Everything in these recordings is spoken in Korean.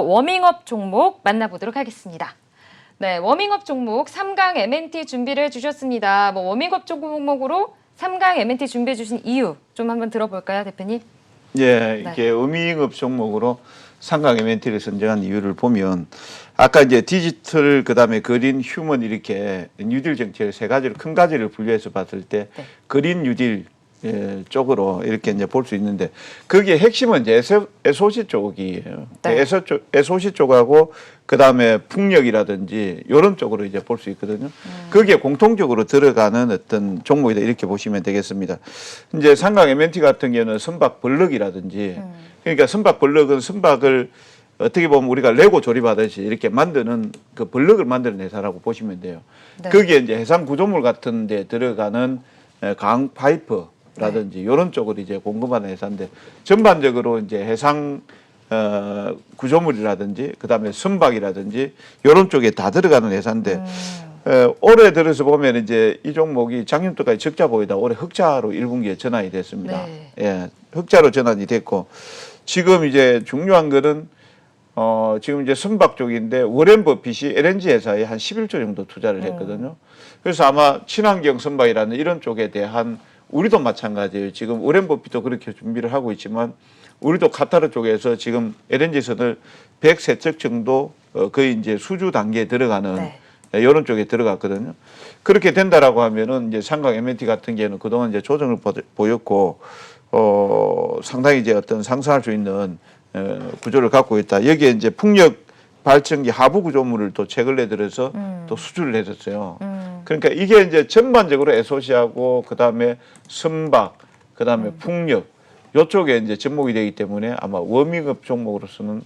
워밍업 종목 만나보도록 하겠습니다. 네, 워밍업 종목 3강 MNT 준비를 해주셨습니다. 뭐 워밍업 종목으로 3강 MNT 준비해 주신 이유 좀 한번 들어볼까요, 대표님? 예, 이게 음이업 종목으로 상강 MNT를 선정한 이유를 보면 아까 이제 디지털 그다음에 그린 휴먼 이렇게 뉴딜 정책을 세 가지를 큰 가지를 분류해서 봤을 때 네. 그린 뉴딜 예, 쪽으로 이렇게 이제 볼 수 있는데 거기에 핵심은 이제 에소, 에소시 쪽이에요. 네. 에소 쪽, 에소시 쪽하고 그 다음에 풍력이라든지 이런 쪽으로 이제 볼 수 있거든요. 거기에 공통적으로 들어가는 어떤 종목이다 이렇게 보시면 되겠습니다. 이제 상강 MNT 같은 경우는 선박 벌럭이라든지 그러니까 선박 벌럭은 선박을 어떻게 보면 우리가 레고 조립하듯이 이렇게 만드는 그 벌럭을 만드는 회사라고 보시면 돼요. 네. 거기에 이제 해상 구조물 같은 데 들어가는 에, 강 파이프 라든지 이런 쪽을 이제 공급하는 회사인데 전반적으로 이제 해상 어, 구조물이라든지 그다음에 선박이라든지 이런 쪽에 다 들어가는 회사인데 에, 올해 들어서 보면 이제 이 종목이 작년도까지 적자 보이다 올해 흑자로 1분기에 전환이 됐습니다. 네. 예, 흑자로 전환이 됐고 지금 이제 중요한 거는 어, 지금 이제 선박 쪽인데 워렌 버핏이 LNG 회사에 한 11조 정도 투자를 했거든요. 그래서 아마 친환경 선박이라는 이런 쪽에 대한 우리도 마찬가지예요. 지금 워렌 버핏도 그렇게 준비를 하고 있지만 우리도 카타르 쪽에서 지금 LNG 선을 103척 정도 어, 거의 이제 수주 단계에 들어가는 네. 예, 이런 쪽에 들어갔거든요. 그렇게 된다라고 하면은 이제 상강 MNT 같은 경우는 그동안 이제 조정을 보- 보였고 어 상당히 이제 어떤 상승할 수 있는 어, 구조를 갖고 있다. 여기에 이제 풍력 발전기 하부 구조물을 또 최근에 들어서 또 수주를 해줬어요. 음. 그러니까 이게 이제 전반적으로 에소시하고 그 다음에 선박, 그 다음에 풍력 요쪽에 이제 접목이 되기 때문에 아마 워밍업 종목으로서는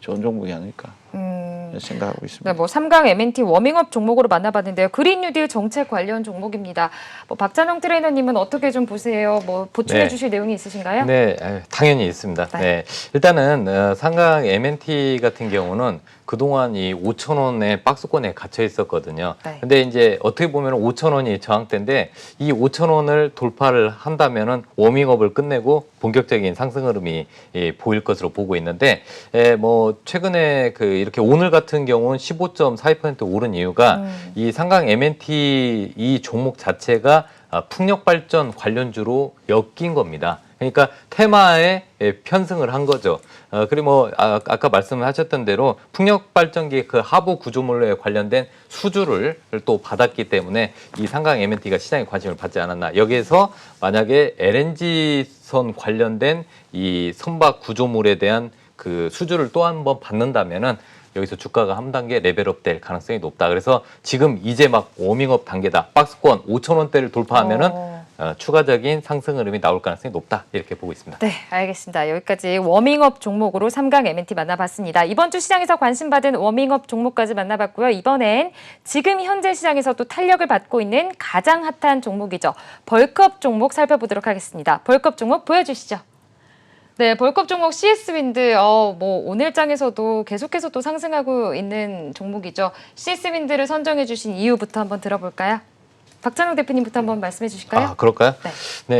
좋은 종목이 아닐까 음. 생각하고 있습니다. 네, 뭐 3강 MNT 워밍업 종목으로 만나봤는데요. 그린 뉴딜 정책 관련 종목입니다. 뭐 박찬영 트레이너님은 어떻게 좀 보세요? 뭐 보충해 네. 주실 내용이 있으신가요? 네, 아유, 당연히 있습니다. 네. 네. 일단은 어, 상강 MNT 같은 경우는 그동안 이 5천 원의 박스권에 갇혀 있었거든요. 네. 근데 이제 어떻게 보면 5천 원이 저항대인데 이 5천 원을 돌파를 한다면은 워밍업을 끝내고 본격적인 상승 흐름이 예, 보일 것으로 보고 있는데 에, 뭐 최근에 그 이렇게 오늘 같은 경우는 15.42% 오른 이유가 음. 이 상강 MNT 이 종목 자체가 아, 풍력 발전 관련주로 엮인 겁니다. 그러니까 테마에 예, 편승을 한 거죠. 어, 그리고 뭐 아, 아까 말씀하셨던 대로 풍력 발전기 그 하부 구조물에 관련된 수주를 또 받았기 때문에 이 상강 MNT가 시장에 관심을 받지 않았나. 여기에서 만약에 LNG 선 관련된 이 선박 구조물에 대한 그 수주를 또 한 번 받는다면은 여기서 주가가 한 단계 레벨업 될 가능성이 높다. 그래서 지금 이제 막 워밍업 단계다. 박스권 5천 원대를 돌파하면은 어. 어, 추가적인 상승 흐름이 나올 가능성이 높다. 이렇게 보고 있습니다. 네, 알겠습니다. 여기까지 워밍업 종목으로 3강 MNT 만나봤습니다. 이번 주 시장에서 관심받은 워밍업 종목까지 만나봤고요. 이번엔 지금 현재 시장에서 또 탄력을 받고 있는 가장 핫한 종목이죠. 벌크업 종목 살펴보도록 하겠습니다. 벌크업 종목 보여주시죠. 네, 벌크업 종목 CS 윈드, 어, 뭐 오늘 장에서도 계속해서 또 상승하고 있는 종목이죠. CS 윈드를 선정해 주신 이유부터 한번 들어볼까요? 박찬욱 대표님부터 한번 말씀해 주실까요? 아, 그럴까요? 네.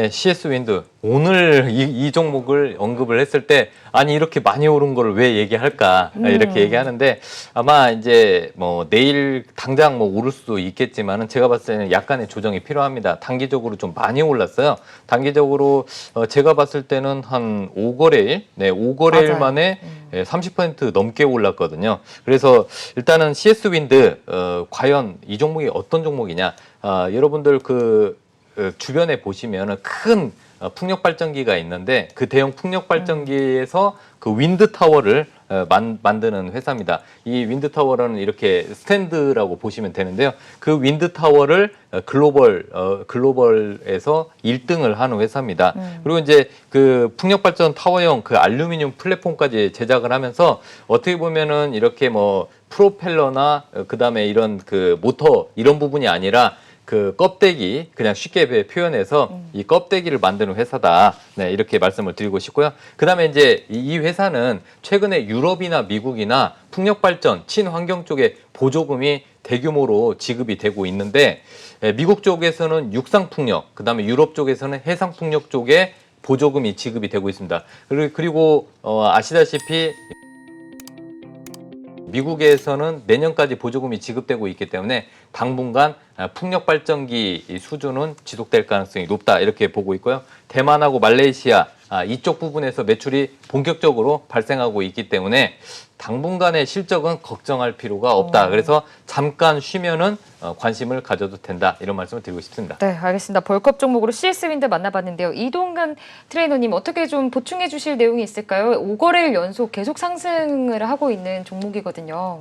네, CS 윈드. 오늘 이, 이 종목을 언급을 했을 때, 아니, 이렇게 많이 오른 거를 왜 얘기할까? 음. 이렇게 얘기하는데, 아마 이제 뭐 내일 당장 뭐 오를 수도 있겠지만은 제가 봤을 때는 약간의 조정이 필요합니다. 단기적으로 좀 많이 올랐어요. 단기적으로 어, 제가 봤을 때는 한 5거래일, 네, 5거래일 맞아요. 만에 음. 예, 30% 넘게 올랐거든요. 그래서 일단은 CS 윈드 어, 과연 이 종목이 어떤 종목이냐? 아, 여러분들 그 어, 주변에 보시면은 큰 어, 풍력 발전기가 있는데 그 대형 풍력 발전기에서 그 윈드 타워를 어, 만, 만드는 회사입니다. 이 윈드 타워는 이렇게 스탠드라고 보시면 되는데요. 그 윈드 타워를 어, 글로벌 어, 글로벌에서 1등을 하는 회사입니다. 음. 그리고 이제 그 풍력 발전 타워형 그 알루미늄 플랫폼까지 제작을 하면서 어떻게 보면은 이렇게 뭐 프로펠러나 어, 그다음에 이런 그 모터 이런 부분이 아니라 그 껍데기 그냥 쉽게 배- 표현해서 이 껍데기를 만드는 회사다. 네, 이렇게 말씀을 드리고 싶고요. 그다음에 이제 이- 이 회사는 최근에 유럽이나 미국이나 풍력 발전, 친환경 쪽에 보조금이 대규모로 지급이 되고 있는데 에, 미국 쪽에서는 육상 풍력, 그다음에 유럽 쪽에서는 해상 풍력 쪽에 보조금이 지급이 되고 있습니다. 그리고, 그리고 어, 아시다시피 미국에서는 내년까지 보조금이 지급되고 있기 때문에 당분간 아, 풍력 발전기 이 수준은 지속될 가능성이 높다 이렇게 보고 있고요. 대만하고 말레이시아 아, 이쪽 부분에서 매출이 본격적으로 발생하고 있기 때문에 당분간의 실적은 걱정할 필요가 없다. 그래서 잠깐 쉬면은 어, 관심을 가져도 된다 이런 말씀을 드리고 싶습니다. 네, 알겠습니다. 벌컵 종목으로 CS 윈드 만나봤는데요. 이동간 트레이너님 어떻게 좀 보충해 주실 내용이 있을까요? 5거래일 연속 계속 상승을 하고 있는 종목이거든요.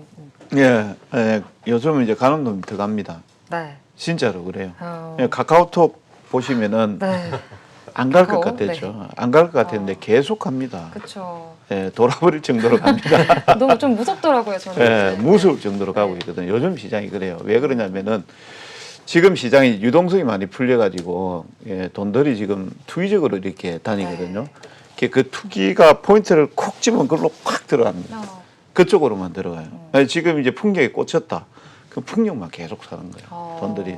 예, 예, 요즘은 이제 가는 놈이 더 갑니다. 네. 진짜로 그래요. 어, 예, 카카오톡 보시면은 네. 안 갈것 카카오? 같았죠. 안갈 것 같았는데 어. 계속 갑니다. 그렇죠. 예, 돌아버릴 정도로 갑니다. 너무 좀 무섭더라고요, 저는. 예, 네. 무서울 정도로 가고 있거든요. 요즘 시장이 그래요. 왜 그러냐면은 지금 시장이 유동성이 많이 풀려가지고 예, 돈들이 지금 투기적으로 이렇게 다니거든요. 네. 그 투기가 포인트를 콕 집은 걸로 콱 들어갑니다. 어, 그쪽으로만 들어가요. 음. 지금 이제 풍력에 꽂혔다. 그 풍력만 계속 사는 거예요. 어. 돈들이.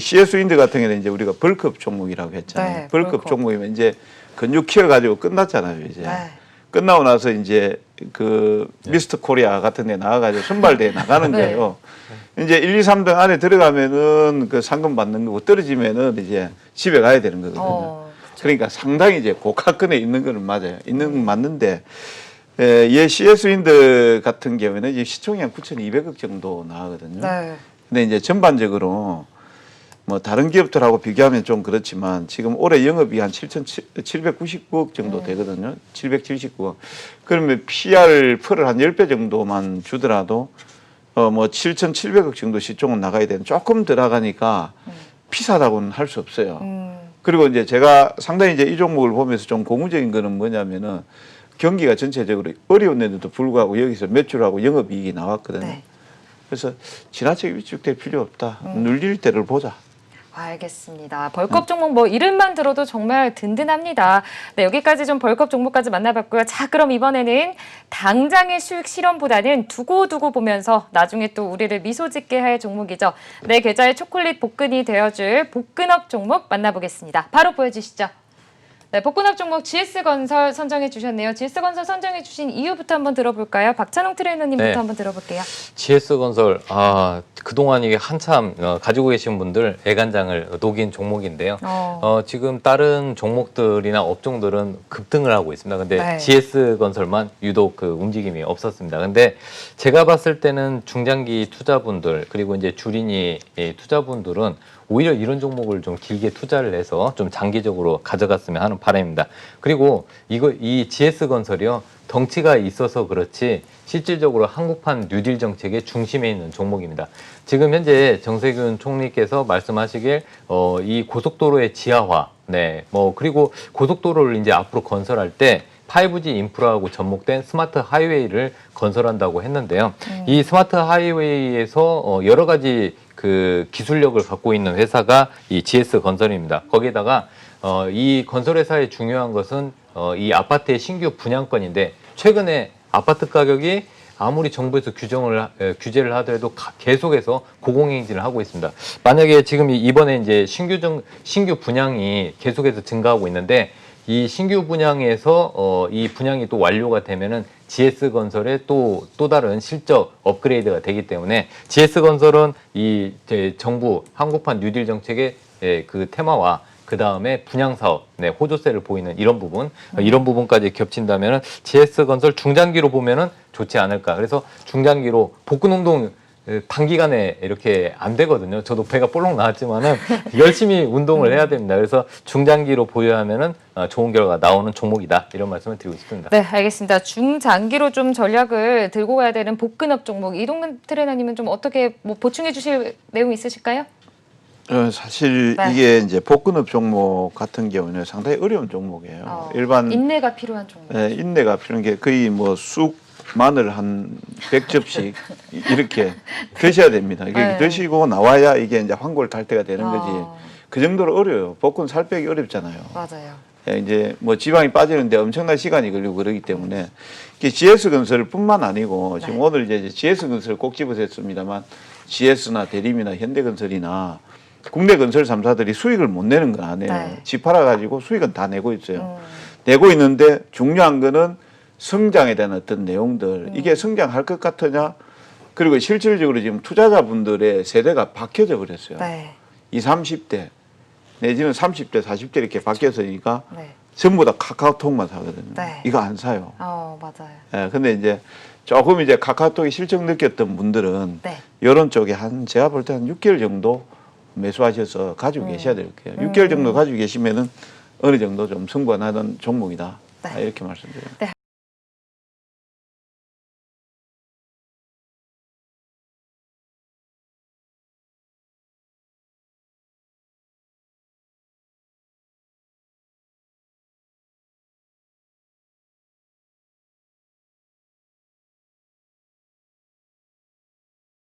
CS 윈드 같은 경우는 이제 우리가 벌크업 종목이라고 했잖아요. 네, 벌크업 벌크업. 종목이면 이제 근육 키워 가지고 끝났잖아요, 이제. 네. 끝나고 나서 이제 그 미스터 코리아 같은 데 나가가지고 선발대에 나가는 네. 거예요. 이제 1, 2, 3등 안에 들어가면은 그 상금 받는 거고 떨어지면은 이제 집에 가야 되는 거거든요. 어, 그러니까 상당히 이제 고가권에 있는 거는 맞아요. 있는 건 맞는데 에, 얘 CS 윈드 같은 경우에는 이제 시총이 한 9,200억 정도 나가거든요. 네. 근데 이제 전반적으로 뭐 다른 기업들하고 비교하면 좀 그렇지만 지금 올해 영업이 한 7,799억 정도 네. 되거든요. 779억. 그러면 PR 풀을 한 10배 정도만 주더라도 어 뭐 7,700억 정도 시총은 나가야 되는 조금 들어가니까 비싸다고는 할 수 없어요. 음, 그리고 이제 제가 상당히 이제 이 종목을 보면서 좀 고무적인 거는 뭐냐면은 경기가 전체적으로 어려운데도 불구하고 여기서 매출하고 영업이익이 나왔거든요. 네. 그래서 지나치게 위축될 필요 없다. 음. 눌릴 때를 보자. 알겠습니다. 벌컵 종목 뭐 이름만 들어도 정말 든든합니다. 네, 여기까지 좀 벌컵 종목까지 만나봤고요. 자, 그럼 이번에는 당장의 수익 실현보다는 두고두고 보면서 나중에 또 우리를 미소 짓게 할 종목이죠. 내 계좌의 초콜릿 복근이 되어줄 복근업 종목 만나보겠습니다. 바로 보여주시죠. 네, 복근업 종목 GS건설 선정해 주셨네요. GS건설 선정해 주신 이유부터 한번 들어볼까요? 박찬홍 트레이너님부터 네. 한번 들어볼게요. GS건설 아 그동안 이게 한참 어, 가지고 계신 분들 애간장을 녹인 종목인데요. 어, 어, 지금 다른 종목들이나 업종들은 급등을 하고 있습니다. 근데 네. GS건설만 유독 그 움직임이 없었습니다. 근데 제가 봤을 때는 중장기 투자분들 그리고 이제 주린이 이 투자분들은 오히려 이런 종목을 좀 길게 투자를 해서 좀 장기적으로 가져갔으면 하는 바람입니다. 그리고 이거 이 GS건설이요. 덩치가 있어서 그렇지 실질적으로 한국판 뉴딜 정책의 중심에 있는 종목입니다. 지금 현재 정세균 총리께서 말씀하시길 어, 이 고속도로의 지하화, 네, 뭐 그리고 고속도로를 이제 앞으로 건설할 때 5G 인프라하고 접목된 스마트 하이웨이를 건설한다고 했는데요. 이 스마트 하이웨이에서 어, 여러 가지 그 기술력을 갖고 있는 회사가 이 GS 건설입니다. 거기에다가 어, 이 건설 회사의 중요한 것은 어, 이 아파트의 신규 분양권인데 최근에 아파트 가격이 아무리 정부에서 규정을 규제를 하더라도 가- 계속해서 고공행진을 하고 있습니다. 만약에 지금 이- 이번에 이제 신규 정 신규 분양이 계속해서 증가하고 있는데 이 신규 분양에서 어, 이 분양이 또 완료가 되면은 GS 건설의 또 또 다른 실적 업그레이드가 되기 때문에 GS 건설은 이 제, 정부 한국판 뉴딜 정책의 예, 그 테마와 그 다음에 분양 사업, 네, 호조세를 보이는 이런 부분, 어, 이런 부분까지 겹친다면은 GS 건설 중장기로 보면은 좋지 않을까. 그래서 중장기로 복근 운동 에, 단기간에 이렇게 안 되거든요. 저도 배가 볼록 나왔지만은 열심히 운동을 해야 됩니다. 그래서 중장기로 보유하면은 어, 좋은 결과 가 나오는 종목이다. 이런 말씀을 드리고 싶습니다. 네, 알겠습니다. 중장기로 좀 전략을 들고 가야 되는 복근업 종목 이동근 트레이너님은 좀 어떻게 뭐 보충해 주실 내용 있으실까요? 어, 사실 네. 이게 이제 복근업 종목 같은 경우는 상당히 어려운 종목이에요. 어, 일반 인내가 필요한 종목. 예, 인내가 필요한 게 거의 뭐 쑥 마늘 한 100접씩 이렇게 드셔야 됩니다. 이게 네. 드시고 나와야 이게 이제 환골 탈태가 되는 거지. 아, 그 정도로 어려워요. 복근 살 빼기 어렵잖아요. 맞아요. 예, 이제 뭐 지방이 빠지는데 엄청난 시간이 걸리고 그러기 때문에 GS 건설뿐만 아니고 지금 네. 오늘 이제 GS 건설 꼭 집어섰습니다만 GS나 대림이나 현대건설이나 국내 건설 3사들이 수익을 못 내는 건 아니에요. 네. 집 팔아 가지고 수익은 다 내고 있어요. 음, 내고 있는데 중요한 거는 성장에 대한 어떤 내용들 이게 성장할 것 같으냐 그리고 실질적으로 지금 투자자분들의 세대가 바뀌어져 버렸어요. 네. 이 30대 내지는 30대, 40대 이렇게 바뀌었으니까 네. 전부 다 카카오톡만 사거든요. 네. 이거 안 사요. 어, 맞아요. 예, 근데 이제 조금 이제 카카오톡이 실적 느꼈던 분들은 네. 이런 쪽에 한 제가 볼 때 한 6개월 정도 매수하셔서 가지고 음. 계셔야 될 거예요. 6개월 정도 가지고 계시면은 어느 정도 좀 승부하는 종목이다. 네. 아, 이렇게 말씀드려요. 네,